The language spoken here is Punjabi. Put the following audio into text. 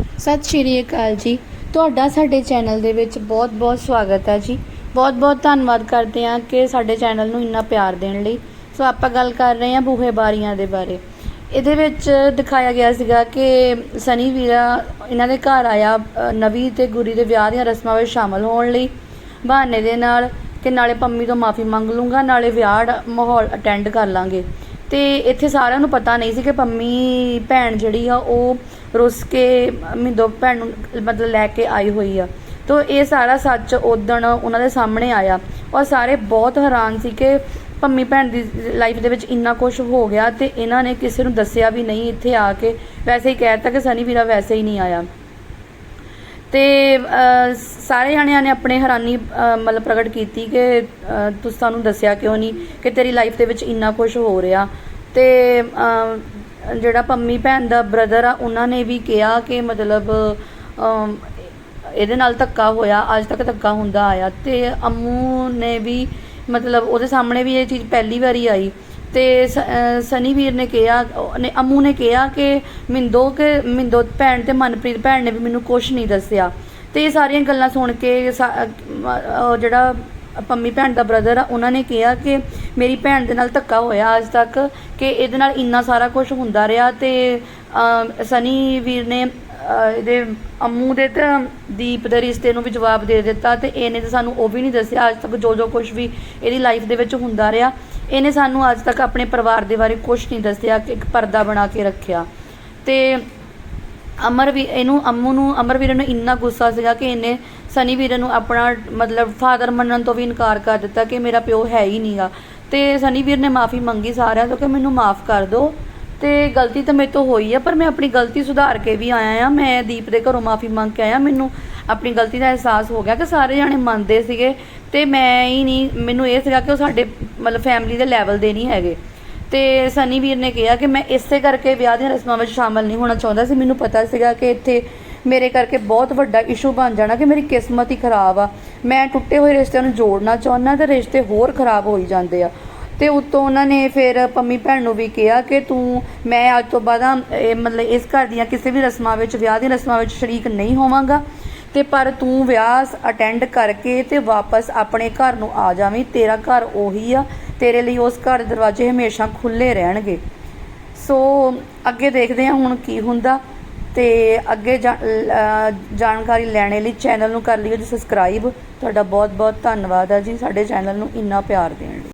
ਸਤਿ ਸ਼੍ਰੀ ਅਕਾਲ ਜੀ। ਤੁਹਾਡਾ ਸਾਡੇ ਚੈਨਲ ਦੇ ਵਿੱਚ ਬਹੁਤ-ਬਹੁਤ ਸਵਾਗਤ ਹੈ ਜੀ। ਬਹੁਤ-ਬਹੁਤ ਧੰਨਵਾਦ ਕਰਦੇ ਹਾਂ ਕਿ ਸਾਡੇ ਚੈਨਲ ਨੂੰ ਇੰਨਾ ਪਿਆਰ ਦੇਣ ਲਈ। ਸੋ ਆਪਾਂ ਗੱਲ ਕਰ ਰਹੇ ਹਾਂ ਬੂਹੇ ਬਾਰੀਆਂ ਦੇ ਬਾਰੇ। ਇਹਦੇ ਵਿੱਚ ਦਿਖਾਇਆ ਗਿਆ ਸੀਗਾ ਕਿ ਸਨੀ ਵੀਰਾ ਇਹਨਾਂ ਦੇ ਘਰ ਆਇਆ ਅ, ਨਵੀ ਤੇ ਗੁਰੀ ਦੇ ਵਿਆਹ ਦੀਆਂ ਰਸਮਾਂ ਵਿੱਚ ਸ਼ਾਮਲ ਹੋਣ ਲਈ। ਬਹਾਨੇ ਦੇ ਨਾਲ ਕਿ ਨਾਲੇ ਪੰਮੀ ਤੋਂ ਮਾਫੀ ਮੰਗ ਲੂੰਗਾ ਨਾਲੇ ਵਿਆਹ ਮਾਹੌਲ ਅਟੈਂਡ ਕਰ ਲਾਂਗੇ। ਤੇ ਇੱਥੇ ਸਾਰਿਆਂ ਨੂੰ ਪਤਾ ਨਹੀਂ ਸੀ ਕਿ ਪੰਮੀ ਭੈਣ ਜਿਹੜੀ ਆ, ਉਹ ਰੁੱਸ ਕੇ ਮਿੰਦੋ ਭੈਣ ਨੂੰ ਮਤਲਬ ਲੈ ਕੇ ਆਈ ਹੋਈ ਆ। ਤੋ ਇਹ ਸਾਰਾ ਸੱਚ ਉਦਣ ਉਹਨਾਂ ਦੇ ਸਾਹਮਣੇ ਆਇਆ। ਔਰ ਸਾਰੇ ਬਹੁਤ ਹੈਰਾਨ ਸੀ ਕਿ ਪੰਮੀ ਭੈਣ ਦੀ ਲਾਈਫ ਦੇ ਵਿੱਚ ਇੰਨਾ ਕੁਝ ਹੋ ਗਿਆ ਤੇ ਇਹਨਾਂ ਨੇ ਕਿਸੇ ਨੂੰ ਦੱਸਿਆ ਵੀ ਨਹੀਂ ਇੱਥੇ ਆ ਕੇ। ਵੈਸੇ ਹੀ ਕਹਿ ਦਿੱਤਾ ਕਿ ਸਨੀ ਵੀਰਾ ਵੈਸੇ ਹੀ ਨਹੀਂ ਆਇਆ। ਤੇ ਸਾਰੇ ਜਣਿਆਂ ਨੇ ਆਪਣੇ ਹੈਰਾਨੀ ਮਤਲਬ ਪ੍ਰਗਟ ਕੀਤੀ ਕਿ ਤੁਸੀਂ ਸਾਨੂੰ ਦੱਸਿਆ ਕਿਉਂ ਨਹੀਂ ਕਿ ਤੇਰੀ ਲਾਈਫ ਦੇ ਵਿੱਚ ਇੰਨਾ ਕੁਝ ਹੋ ਰਿਹਾ। ਤੇ ਜਿਹੜਾ ਪੰਮੀ ਭੈਣ ਦਾ ਬ੍ਰਦਰ ਆ, ਉਹਨਾਂ ਨੇ ਵੀ ਕਿਹਾ ਕਿ ਮਤਲਬ ਇਹਦੇ ਨਾਲ ਧੱਕਾ ਹੋਇਆ, ਅੱਜ ਤੱਕ ਧੱਕਾ ਹੁੰਦਾ ਆਇਆ। ਤੇ ਅੰਮੂ ਨੇ ਵੀ ਮਤਲਬ ਉਹਦੇ ਸਾਹਮਣੇ ਵੀ ਇਹ ਚੀਜ਼ ਪਹਿਲੀ ਵਾਰੀ ਆਈ। ਤੇ ਸ- ਸਨੀ ਵੀਰ ਨੇ ਕਿਹਾ, ਨੇ ਅੰਮੂ ਨੇ ਕਿਹਾ ਕਿ ਮਿੰਦੋ ਕਿ, ਮਿੰਦੋ ਭੈਣ ਤੇ ਮਨਪ੍ਰੀਤ ਭੈਣ ਨੇ ਵੀ ਮੈਨੂੰ ਕੁਝ ਨਹੀਂ ਦੱਸਿਆ। ਤੇ ਇਹ ਸਾਰੀਆਂ ਗੱਲਾਂ ਸੁਣ ਕੇ ਸਾ- ਜਿਹੜਾ ਪੰਮੀ ਭੈਣ ਦਾ ਬ੍ਰਦਰ ਆ, ਉਹਨਾਂ ਨੇ ਕਿਹਾ ਕਿ ਮੇਰੀ ਭੈਣ ਦੇ ਨਾਲ ਧੱਕਾ ਹੋਇਆ ਅੱਜ ਤੱਕ, ਕਿ ਇਹਦੇ ਨਾਲ ਇੰਨਾ ਸਾਰਾ ਕੁਝ ਹੁੰਦਾ ਰਿਹਾ ਤੇ ਸਨੀ ਵੀਰ ਨੇ ਇਹਦੇ ਅੰਮੂ ਦੇ ਤਾਂ ਦੀਪ ਦੇ ਰਿਸ਼ਤੇ ਨੂੰ ਵੀ ਜਵਾਬ ਦੇ ਦਿੱਤਾ ਤੇ ਇਹਨੇ ਤਾਂ ਸਾਨੂੰ ਉਹ ਵੀ ਨਹੀਂ ਦੱਸਿਆ। ਅੱਜ ਤੱਕ ਜੋ ਜੋ ਕੁਝ ਵੀ ਇਹਦੀ ਲਾਈਫ ਦੇ ਵਿੱਚ ਹੁੰਦਾ ਰਿਹਾ, ਇਹਨੇ ਸਾਨੂੰ ਅੱਜ ਤੱਕ ਆਪਣੇ ਪਰਿਵਾਰ ਦੇ ਬਾਰੇ ਕੁਝ ਨਹੀਂ ਦੱਸਿਆ ਕਿ ਇੱਕ ਪਰਦਾ ਬਣਾ ਕੇ ਰੱਖਿਆ। ਤੇ ਅਮਰ ਵੀ ਇਹਨੂੰ ਅੰਮੂ ਨੂੰ ਅਮਰਵੀਰ ਨੂੰ ਇੰਨਾ ਗੁੱਸਾ ਸੀਗਾ ਕਿ ਇਹਨੇ ਸਨੀ ਵੀਰ ਨੂੰ ਆਪਣਾ ਮਤਲਬ ਫਾਦਰ ਮੰਨਣ ਤੋਂ ਵੀ ਇਨਕਾਰ ਕਰ ਦਿੱਤਾ ਕਿ ਮੇਰਾ ਪਿਓ ਹੈ ਹੀ ਨਹੀਂਗਾ ਤੇ ਸਨੀ ਵੀਰ ਨੇ ਮਾਫੀ ਮੰਗੀ ਸਾਰਿਆਂ ਤੋਂ ਕਿ ਮੈਨੂੰ ਮਾਫ ਕਰ ਦਿਓ। ਤੇ ਗਲਤੀ ਤਾਂ ਮੇਰੇ ਤੋਂ ਹੋਈ ਆ, ਪਰ ਮੈਂ ਆਪਣੀ ਗਲਤੀ ਸੁਧਾਰ ਕੇ ਵੀ ਆਇਆ ਆ। ਮੈਂ ਦੀਪ ਦੇ ਘਰੋਂ ਮਾਫੀ ਮੰਗ ਕੇ ਆਇਆ। ਮੈਨੂੰ ਆਪਣੀ ਗਲਤੀ ਦਾ ਅਹਿਸਾਸ ਹੋ ਗਿਆ ਕਿ ਸਾਰੇ ਜਾਣੇ ਮੰਨਦੇ ਸੀਗੇ ਤੇ ਮੈਂ ਹੀ ਨਹੀਂ, ਮੈਨੂੰ ਇਹ ਸੀਗਾ ਕਿ ਉਹ ਸਾਡੇ ਮਤਲਬ ਫੈਮਿਲੀ ਦੇ ਲੈਵਲ ਦੇ ਨਹੀਂ ਹੈਗੇ। ਤੇ ਸਨੀ ਵੀਰ ਨੇ ਕਿਹਾ ਕਿ ਮੈਂ ਇਸੇ ਕਰਕੇ ਵਿਆਹ ਦੀਆਂ ਰਸਮਾਂ ਵਿੱਚ ਸ਼ਾਮਲ ਨਹੀਂ ਹੋਣਾ ਚਾਹੁੰਦਾ ਸੀ। ਮੈਨੂੰ ਪਤਾ ਸੀਗਾ ਕਿ ਇੱਥੇ ਮੇਰੇ ਕਰਕੇ ਬਹੁਤ ਵੱਡਾ ਇਸ਼ੂ ਬਣ ਜਾਣਾ ਕਿ ਮੇਰੀ ਕਿਸਮਤ ਹੀ ਖਰਾਬ ਆ। ਮੈਂ ਟੁੱਟੇ ਹੋਏ ਰਿਸ਼ਤਿਆਂ ਨੂੰ ਜੋੜਨਾ ਚਾਹੁੰਦਾ ਤੇ ਰਿਸ਼ਤੇ ਹੋਰ ਖਰਾਬ ਹੋਈ ਜਾਂਦੇ ਆ। ਤੇ ਉਤੋਂ ਉਹਨਾਂ ਨੇ ਫਿਰ ਪੰਮੀ ਭੈਣ ਨੂੰ ਵੀ ਕਿਹਾ ਕਿ ਤੂੰ, ਮੈਂ ਅੱਜ ਤੋਂ ਬਾਅਦ ਇਹ ਮਤਲਬ ਇਸ ਘਰ ਦੀਆਂ ਕਿਸੇ ਵੀ ਰਸਮਾਂ ਵਿੱਚ, ਵਿਆਹ ਦੀਆਂ ਰਸਮਾਂ ਵਿੱਚ ਸ਼ਰੀਕ ਨਹੀਂ ਹੋਵਾਂਗਾ। ਤੇ ਪਰ ਤੂੰ ਵਿਆਹ ਅਟੈਂਡ ਕਰਕੇ ਤੇ ਵਾਪਸ ਆਪਣੇ ਘਰ ਨੂੰ ਆ ਜਾਵੀਂ। ਤੇਰਾ ਘਰ ਉਹੀ ਆ। ਤੇਰੇ ਲਈ ਉਸ ਘਰ ਦੇ ਦਰਵਾਜ਼ੇ ਹਮੇਸ਼ਾ ਖੁੱਲੇ ਰਹਿਣਗੇ। ਸੋ ਅੱਗੇ ਦੇਖਦੇ ਹਾਂ ਹੁਣ ਕੀ ਹੁੰਦਾ। ਤੇ ਅੱਗੇ ਜਾ- ਜਾਣਕਾਰੀ ਲੈਣੇ ਲਈ ਚੈਨਲ ਨੂੰ ਕਰ ਲਿਓ ਜੀ ਸਬਸਕ੍ਰਾਈਬ ਤੁਹਾਡਾ ਬਹੁਤ ਬਹੁਤ ਧੰਨਵਾਦ ਆ ਜੀ। ਸਾਡੇ ਚੈਨਲ ਨੂੰ ਇੰਨਾ ਪਿਆਰ ਦੇਣ ਲਈ।